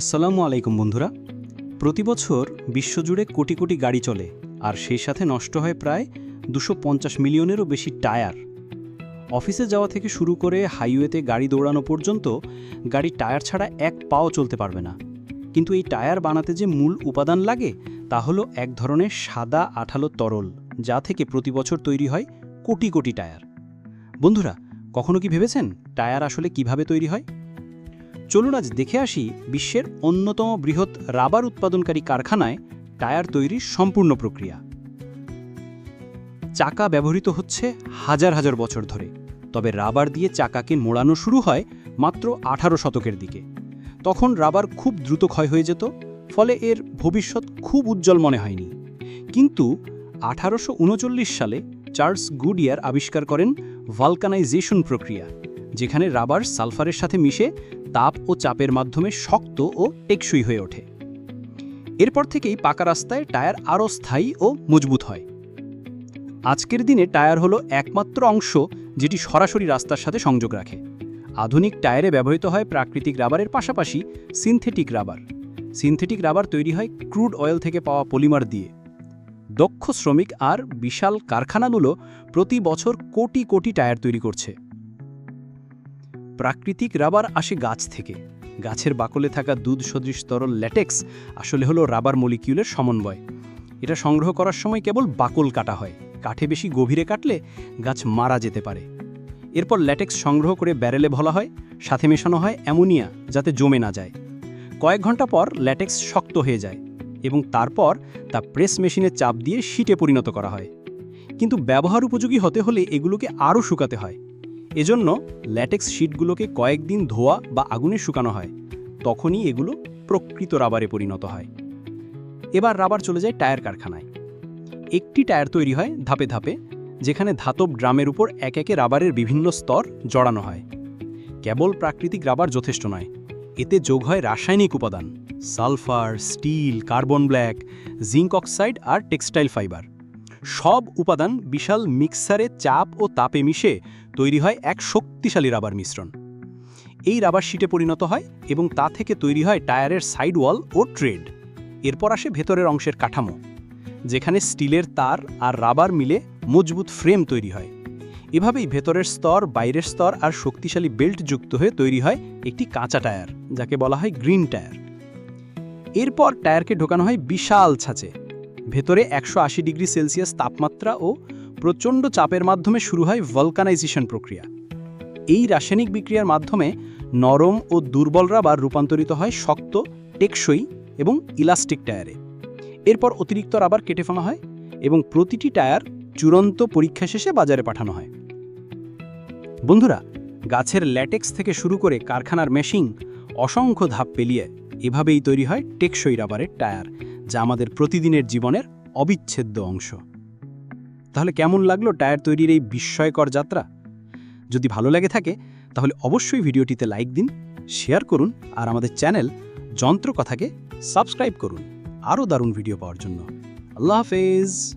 আসসালামু আলাইকুম বন্ধুরা। প্রতি বছর বিশ্বজুড়ে কোটি কোটি গাড়ি চলে, আর সেই সাথে নষ্ট হয় প্রায় দুশো পঞ্চাশ মিলিয়নেরও বেশি টায়ার। অফিসে যাওয়া থেকে শুরু করে হাইওয়েতে গাড়ি দৌড়ানো পর্যন্ত গাড়ি টায়ার ছাড়া এক পাও চলতে পারবে না। কিন্তু এই টায়ার বানাতে যে মূল উপাদান লাগে, তা হলো এক ধরনের সাদা আঠালো তরল, যা থেকে প্রতি বছর তৈরি হয় কোটি কোটি টায়ার। বন্ধুরা, কখনো কি ভেবেছেন টায়ার আসলে কীভাবে তৈরি হয়? চলুন আজ দেখে আসি বিশ্বের অন্যতম বৃহৎ রাবার উৎপাদনকারী কারখানায় টায়ার তৈরির সম্পূর্ণ প্রক্রিয়া। চাকা ব্যবহৃত হচ্ছে হাজার হাজার বছর ধরে, তবে রাবার দিয়ে চাকাকে মোড়ানো শুরু হয় মাত্র আঠারো শতকের দিকে। তখন রাবার খুব দ্রুত ক্ষয় হয়ে যেত, ফলে এর ভবিষ্যৎ খুব উজ্জ্বল মনে হয়নি। কিন্তু আঠারোশো উনচল্লিশ সালে চার্লস গুডিয়ার আবিষ্কার করেন ভালকানাইজেশন প্রক্রিয়া। যেখানে রাবার সালফারের সাথে মিশে তাপ ও চাপের মাধ্যমে শক্ত ও টেকসই হয়ে ওঠে। এরপর থেকেই পাকা রাস্তায় টায়ার আরও স্থায়ী ও মজবুত হয়। আজকের দিনে টায়ার হলো একমাত্র অংশ যেটি সরাসরি রাস্তার সাথে সংযোগ রাখে। আধুনিক টায়ারে ব্যবহৃত হয় প্রাকৃতিক রাবারের পাশাপাশি সিনথেটিক রাবার। সিনথেটিক রাবার তৈরি হয় ক্রুড অয়েল থেকে পাওয়া পলিমার দিয়ে। দক্ষ শ্রমিক আর বিশাল কারখানাগুলো প্রতি বছর কোটি কোটি টায়ার তৈরি করছে। প্রাকৃতিক রাবার আসে গাছ থেকে। গাছের বাকলে থাকা দুধ সদৃশ তরল ল্যাটেক্স আসলে হলো রাবার মলিকিউলের সমন্বয়। এটা সংগ্রহ করার সময় কেবল বাকল কাটা হয়। কাঠে বেশি গভীরে কাটলে গাছ মারা যেতে পারে। এরপর ল্যাটেক্স সংগ্রহ করে ব্যারেলে ভলা হয়, সাথে মেশানো হয় অ্যামোনিয়া যাতে জমে না যায়। কয়েক ঘণ্টা পর ল্যাটেক্স শক্ত হয়ে যায় এবং তারপর তা প্রেস মেশিনে চাপ দিয়ে শীটে পরিণত করা হয়। কিন্তু ব্যবহার উপযোগী হতে হলে এগুলোকে আরও শুকাতে হয়। এজন্য ল্যাটেক্স শিটগুলোকে কয়েকদিন ধোয়া বা আগুনে শুকানো হয়, তখনই এগুলো প্রকৃত রাবারে পরিণত হয়। এবার রাবার চলে যায় টায়ার কারখানায়। একটি টায়ার তৈরি হয় ধাপে ধাপে, যেখানে ধাতব ড্রামের উপর এক একে রাবারের বিভিন্ন স্তর জড়ানো হয়। কেবল প্রাকৃতিক রাবার যথেষ্ট নয়, এতে যোগ হয় রাসায়নিক উপাদান, sulphur, steel, carbon black, zinc oxide আর টেক্সটাইল ফাইবার। সব উপাদান বিশাল মিক্সারে চাপ ও তাপে মিশে তৈরি হয় এক শক্তিশালী রাবার মিশ্রণ। এই রাবার শিটে পরিণত হয় এবং তা থেকে তৈরি হয় টায়ারের সাইড ওয়াল ও ট্রেড। এরপর আসে ভেতরের অংশের কাঠামো, যেখানে স্টিলের তার আর রাবার মিলে মজবুত ফ্রেম তৈরি হয়। এভাবেই ভেতরের স্তর, বাইরের স্তর আর শক্তিশালী বেল্ট যুক্ত হয়ে তৈরি হয় একটি কাঁচা টায়ার, যাকে বলা হয় গ্রিন টায়ার। এরপর টায়ারকে ঢোকানো হয় বিশাল ছাঁচে। ভেতরে একশো আশি ডিগ্রি সেলসিয়াস তাপমাত্রা ও প্রচণ্ড চাপের মাধ্যমে শুরু হয় ভলকানাইজেশন প্রক্রিয়া। এই রাসায়নিক বিক্রিয়ার মাধ্যমে নরম ও দুর্বল রাবার রূপান্তরিত হয় শক্ত, টেকসই এবং ইলাস্টিক টায়ারে। এরপর অতিরিক্ত রাবার কেটে ফেলা হয় এবং প্রতিটি টায়ার চূড়ান্ত পরীক্ষা শেষে বাজারে পাঠানো হয়। বন্ধুরা, গাছের ল্যাটেক্স থেকে শুরু করে কারখানার মেশিং অসংখ্য ধাপ পেলিয়ে এভাবেই তৈরি হয় টেকসই রাবারের টায়ার। যা আমাদের প্রতিদিনের জীবনের অবিচ্ছেদ্য অংশ। তাহলে কেমন লাগল টায়ার তৈরির এই বিস্ময়কর যাত্রা? যদি ভালো লাগে থাকে, তাহলে অবশ্যই ভিডিওটিতে লাইক দিন, শেয়ার করুন আর আমাদের চ্যানেল যন্ত্রকথাকে সাবস্ক্রাইব করুন। আরও দারুণ ভিডিও পাওয়ার জন্য। আল্লাহ হাফেজ।